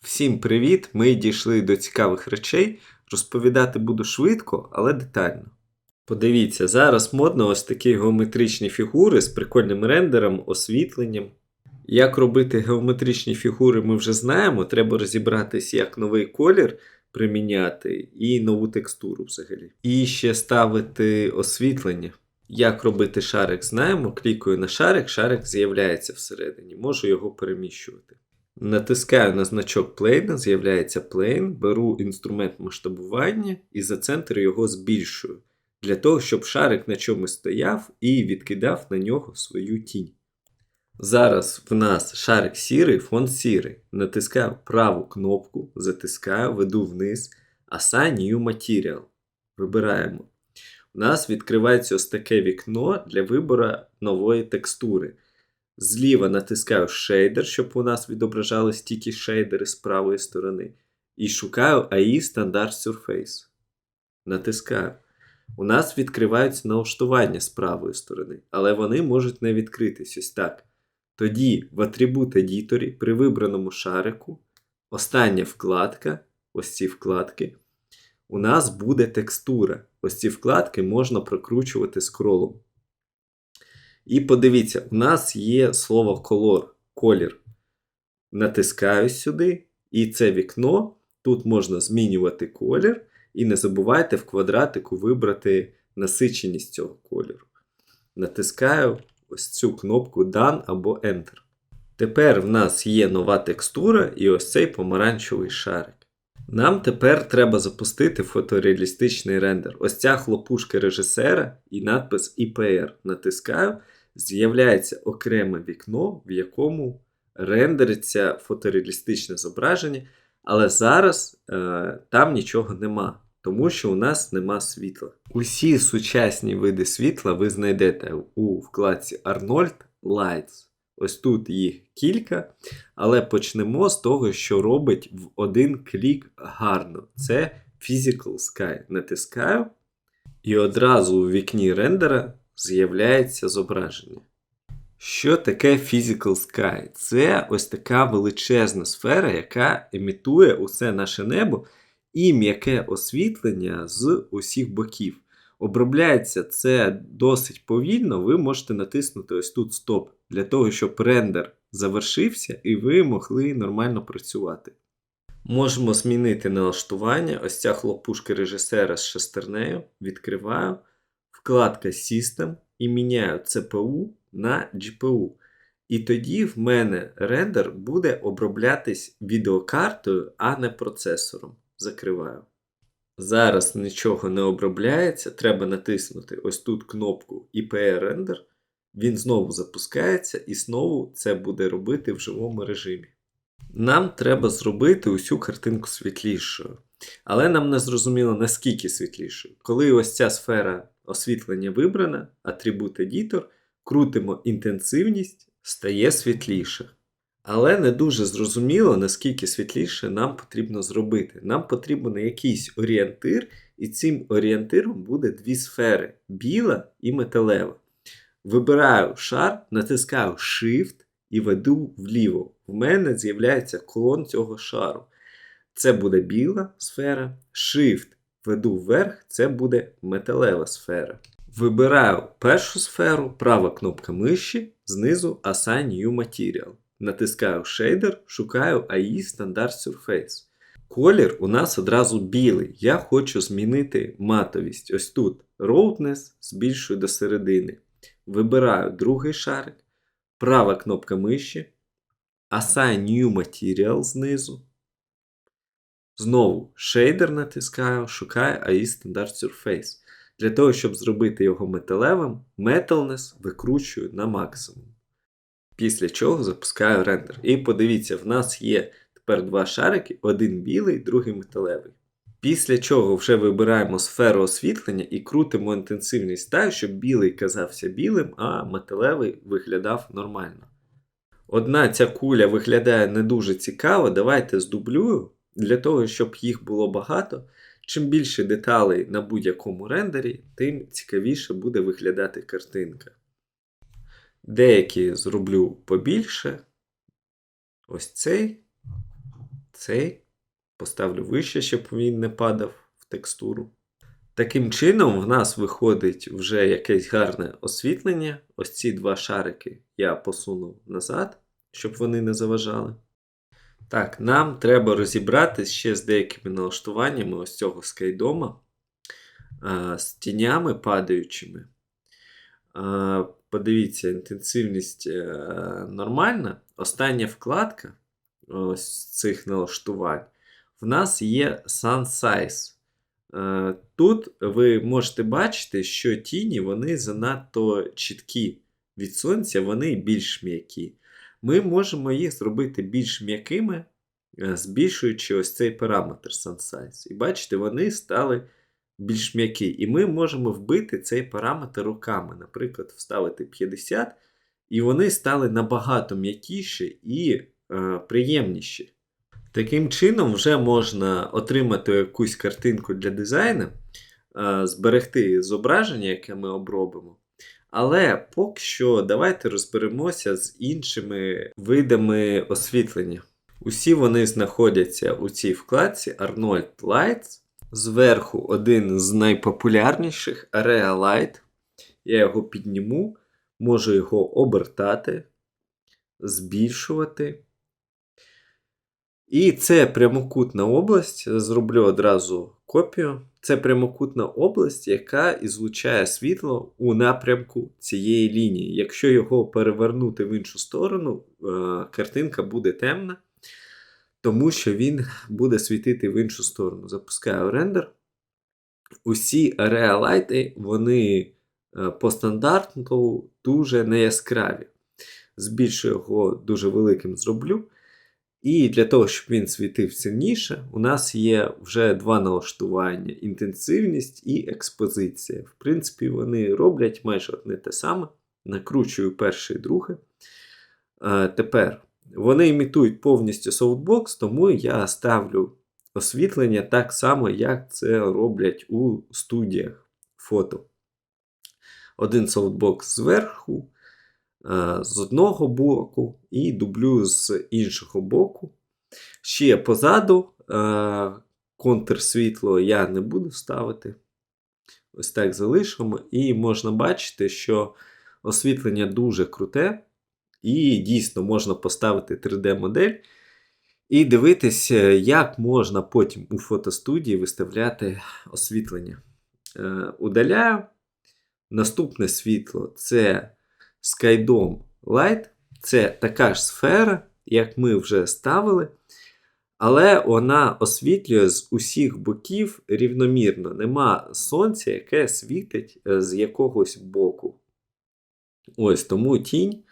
Всім привіт! Ми дійшли до цікавих речей. Розповідати буду швидко, але детально. Подивіться, зараз модно ось такі геометричні фігури з прикольним рендером, освітленням. Як робити геометричні фігури, ми вже знаємо. Треба розібратись, як новий колір приміняти і нову текстуру взагалі. І ще ставити освітлення. Як робити шарик, знаємо. Клікаю на шарик, шарик з'являється всередині, можу його переміщувати. Натискаю на значок плейна, з'являється плейн, беру інструмент масштабування і за центр його збільшую, для того, щоб шарик на чомусь стояв і відкидав на нього свою тінь. Зараз в нас шарик сірий, фон сірий. Натискаю праву кнопку, затискаю, веду вниз, Assign New Material. Вибираємо. У нас відкривається ось таке вікно для вибору нової текстури. Зліва натискаю шейдер, щоб у нас відображались тільки шейдери з правої сторони. І шукаю AI Standard Surface. Натискаю. У нас відкриваються налаштування з правої сторони, але вони можуть не відкритись ось так. Тоді в атрибут едіторі при вибраному шарику, остання вкладка, ось ці вкладки, у нас буде текстура. Ось ці вкладки можна прокручувати скролом. І подивіться, у нас є слово color, колір. Натискаю сюди, і це вікно. Тут можна змінювати колір. І не забувайте в квадратику вибрати насиченість цього кольору. Натискаю ось цю кнопку Done або Enter. Тепер в нас є нова текстура і ось цей помаранчевий шарик. Нам тепер треба запустити фотореалістичний рендер. Ось ця хлопушка режисера і надпис IPR. Натискаю, з'являється окреме вікно, в якому рендериться фотореалістичне зображення, але зараз е, там нічого нема, тому що у нас нема світла. Усі сучасні види світла ви знайдете у вкладці Arnold Lights. Ось тут їх кілька, але почнемо з того, що робить в один клік гарно. Це Physical Sky. Натискаю, і одразу у вікні рендера з'являється зображення. Що таке Physical Sky? Це ось така величезна сфера, яка імітує усе наше небо і м'яке освітлення з усіх боків. Обробляється це досить повільно, ви можете натиснути ось тут стоп, для того, щоб рендер завершився і ви могли нормально працювати. Можемо змінити налаштування. Ось ця хлопушка режисера з шестернею. Відкриваю. Вкладка System і міняю CPU на GPU. І тоді в мене рендер буде оброблятись відеокартою, а не процесором. Закриваю. Зараз нічого не обробляється, треба натиснути ось тут кнопку IPR Render. Він знову запускається і знову це буде робити в живому режимі. Нам треба зробити усю картинку світлішою. Але нам не зрозуміло наскільки світлішою. Коли ось ця сфера освітлення вибрана, атрибут Editor, крутимо інтенсивність, стає світліше. Але не дуже зрозуміло, наскільки світліше нам потрібно зробити. Нам потрібен якийсь орієнтир, і цим орієнтиром буде дві сфери біла і металева. Вибираю шар, натискаю Shift і веду вліво. В мене з'являється клон цього шару. Це буде біла сфера, Shift веду вверх, це буде металева сфера. Вибираю першу сферу, права кнопка миші, знизу Assign New Material. Натискаю шейдер, шукаю AI Standard Surface. Колір у нас одразу білий. Я хочу змінити матовість. Ось тут Roughness збільшую до середини. Вибираю другий шарик, права кнопка миші, Assign New Material знизу. Знову шейдер натискаю, шукаю AI Standard Surface. Для того, щоб зробити його металевим, Metalness викручую на максимум. Після чого запускаю рендер. І подивіться, в нас є тепер два шарики: один білий, другий металевий. Після чого вже вибираємо сферу освітлення і крутимо інтенсивність так, щоб білий казався білим, а металевий виглядав нормально. Одна ця куля виглядає не дуже цікаво, давайте здублюю, для того, щоб їх було багато. Чим більше деталей на будь-якому рендері, тим цікавіше буде виглядати картинка. Деякі зроблю побільше. Ось цей. цей поставлю вище, щоб він не падав в текстуру. Таким чином, в нас виходить вже якесь гарне освітлення. Ось ці два шарики я посунув назад, щоб вони не заважали. Так, нам треба розібратися ще з деякими налаштуваннями ось цього скайдома, з тінями падаючими. Подивіться, інтенсивність е, нормальна. Остання вкладка ось цих налаштувань. В нас є Sun Size. Е, Тут ви можете бачити, що тіні вони занадто чіткі від сонця, вони більш м'які. Ми можемо їх зробити більш м'якими, е, збільшуючи ось цей параметр Sun Size. І бачите, вони стали більш м'які. І ми можемо вбити цей параметр руками. Наприклад, вставити 50, і вони стали набагато м'якіші і е, приємніші. Таким чином, вже можна отримати якусь картинку для дизайну, е, зберегти зображення, яке ми обробимо. Але поки що давайте розберемося з іншими видами освітлення. Усі вони знаходяться у цій вкладці Arnold Lights. Зверху один з найпопулярніших Area Light. Я його підніму, можу його обертати, збільшувати. І це прямокутна область. Зроблю одразу копію. Це прямокутна область, яка ізлучає світло у напрямку цієї лінії. Якщо його перевернути в іншу сторону, е, картинка буде темна, тому що він буде світити в іншу сторону. Запускаю рендер. Усі реалайти, вони е, по стандарту дуже неяскраві. Збільшую його дуже великим зроблю. І для того, щоб він світив сильніше, у нас є вже два налаштування: інтенсивність і експозиція. В принципі, вони роблять майже одне те саме. Накручую перше і друге. Тепер вони імітують повністю софтбокс, тому я ставлю освітлення так само, як це роблять у студіях фото. Один софтбокс зверху. З одного боку і дублю з іншого боку. Ще позаду контрсвітло я не буду ставити. Ось так залишимо. І можна бачити, що освітлення дуже круте, і дійсно можна поставити 3D-модель. І дивитися, як можна потім у фотостудії виставляти освітлення. Е, удаляю. Наступне світло це Skydome Light це така ж сфера, як ми вже ставили, але вона освітлює з усіх боків рівномірно. Нема сонця, яке світить е, з якогось боку. Ось тому тінь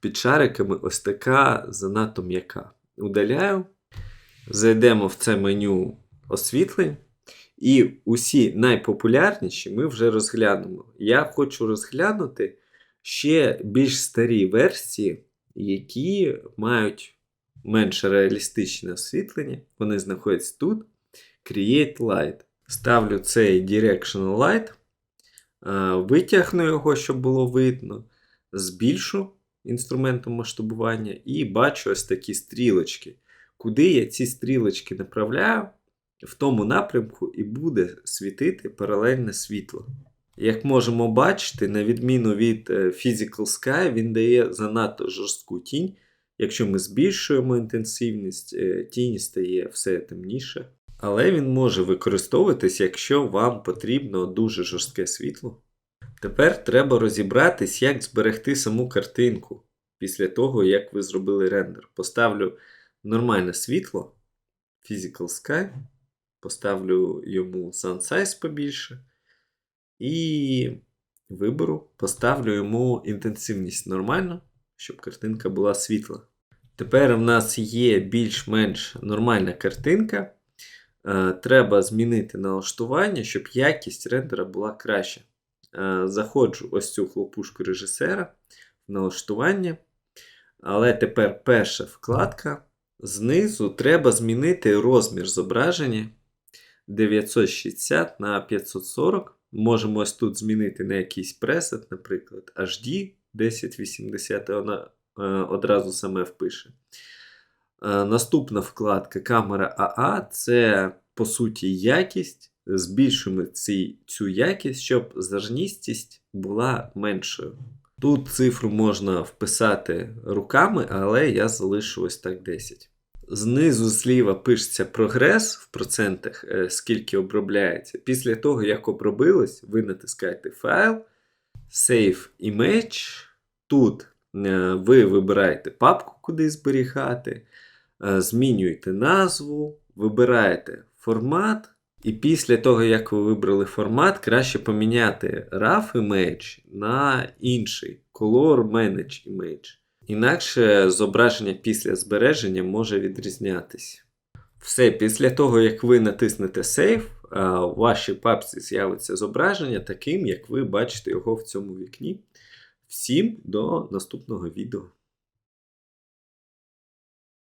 під шариками ось така занадто м'яка. Удаляю. Зайдемо в це меню освітлень. І усі найпопулярніші ми вже розглянемо. Я хочу розглянути ще більш старі версії, які мають менш реалістичне освітлення. Вони знаходяться тут. Create Light. Ставлю цей Directional Light, витягну його, щоб було видно. Збільшу інструментом масштабування і бачу ось такі стрілочки. Куди я ці стрілочки направляю, в тому напрямку і буде світити паралельне світло. Як можемо бачити, на відміну від е, Physical Sky, він дає занадто жорстку тінь. Якщо ми збільшуємо інтенсивність, е, тінь стає все темніше. Але він може використовуватись, якщо вам потрібно дуже жорстке світло. Тепер треба розібратись, як зберегти саму картинку після того, як ви зробили рендер. Поставлю нормальне світло, Physical Sky, поставлю йому Sun Size побільше. І виберу, поставлю йому інтенсивність нормально, щоб картинка була світла. Тепер в нас є більш-менш нормальна картинка. Е, треба змінити налаштування, щоб якість рендера була краща. Е, заходжу ось цю хлопушку режисера в налаштування. Але тепер перша вкладка. Знизу треба змінити розмір зображення 960 на 540. Можемо ось тут змінити на якийсь пресет, наприклад, HD 1080, вона е, одразу саме впише. Е, Наступна вкладка камера АА це по суті якість. Збільшуємо ці, цю якість, щоб зерністість була меншою. Тут цифру можна вписати руками, але я залишу ось так 10. Знизу зліва пишеться прогрес в процентах, е, скільки обробляється. Після того, як обробилось, ви натискаєте файл, Save Image. Тут е, ви вибираєте папку, куди зберігати, е, змінюєте назву, вибираєте формат. І після того, як ви вибрали формат, краще поміняти RAW Image на інший Color Manage Image. Інакше зображення після збереження може відрізнятися. Все, після того, як ви натиснете Save, у вашій папці з'явиться зображення таким, як ви бачите його в цьому вікні. Всім до наступного відео.